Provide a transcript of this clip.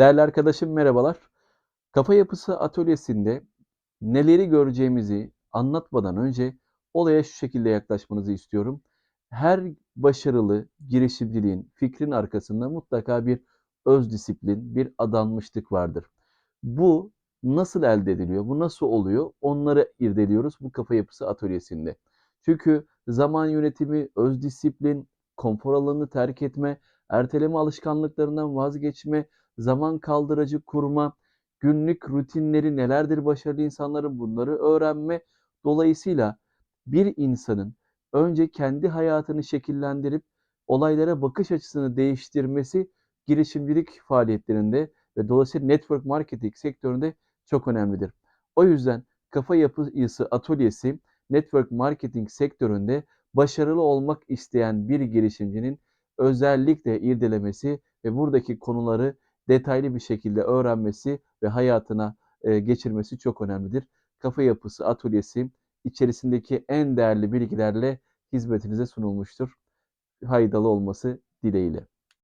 Değerli arkadaşım merhabalar. Kafa Yapısı Atölyesi'nde neleri göreceğimizi anlatmadan önce olaya şu şekilde yaklaşmanızı istiyorum. Her başarılı girişimciliğin, fikrin arkasında mutlaka bir öz disiplin, bir adanmışlık vardır. Bu nasıl elde ediliyor? Bu nasıl oluyor? Onları irdeliyoruz bu Kafa Yapısı Atölyesi'nde. Çünkü zaman yönetimi, öz disiplin, konfor alanını terk etme, erteleme alışkanlıklarından vazgeçme, zaman kaldırıcı kurma, günlük rutinleri nelerdir başarılı insanların bunları öğrenme. Dolayısıyla bir insanın önce kendi hayatını şekillendirip olaylara bakış açısını değiştirmesi girişimcilik faaliyetlerinde ve dolayısıyla network marketing sektöründe çok önemlidir. O yüzden Kafa Yapısı Atölyesi network marketing sektöründe başarılı olmak isteyen bir girişimcinin özellikle irdelemesi ve buradaki konuları detaylı bir şekilde öğrenmesi ve hayatına e, geçirmesi çok önemlidir. Kafa Yapısı Atölyesi içerisindeki en değerli bilgilerle hizmetinize sunulmuştur. Haydalı olması dileğiyle.